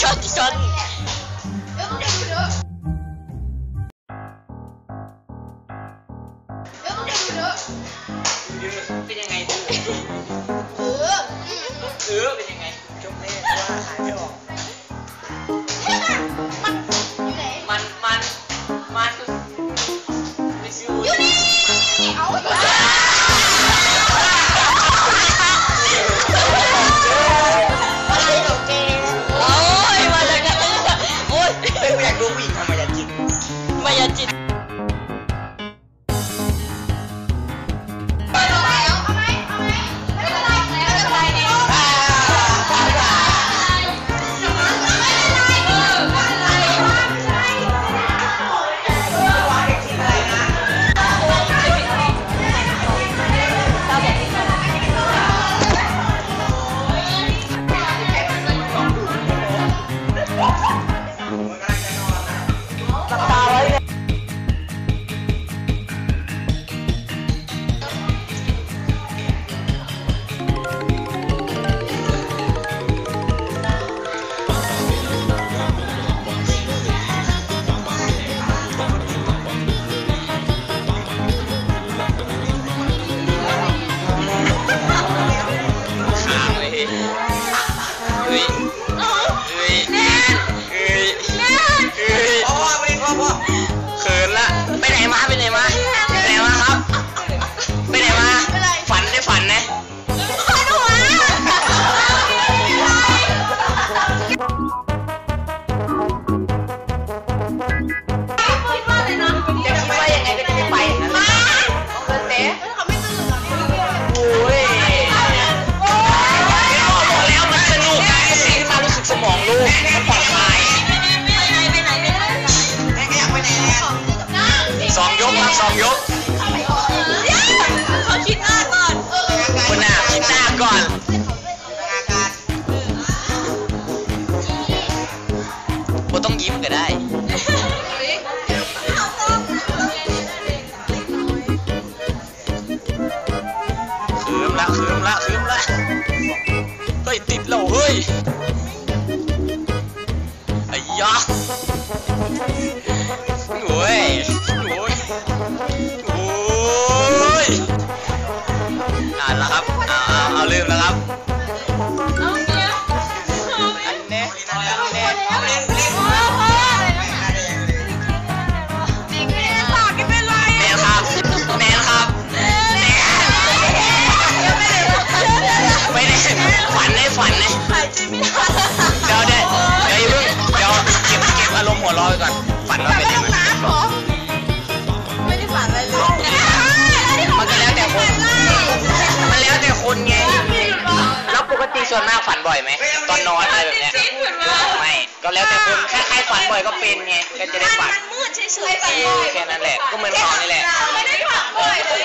çok son ya chiste. ส่วนมากฝันบ่อยไหมตอนนอนอะไรแบบเนี้ยไม่ก็แล้วแต่คุค่ใครฝันบ่อยก็เป็นไงก็จะได้ฝันมันมืดเฉยๆแค่นั้นแหละก็เหมือนนอนนี่แหละไม่ได้ฝันบ่อยเลย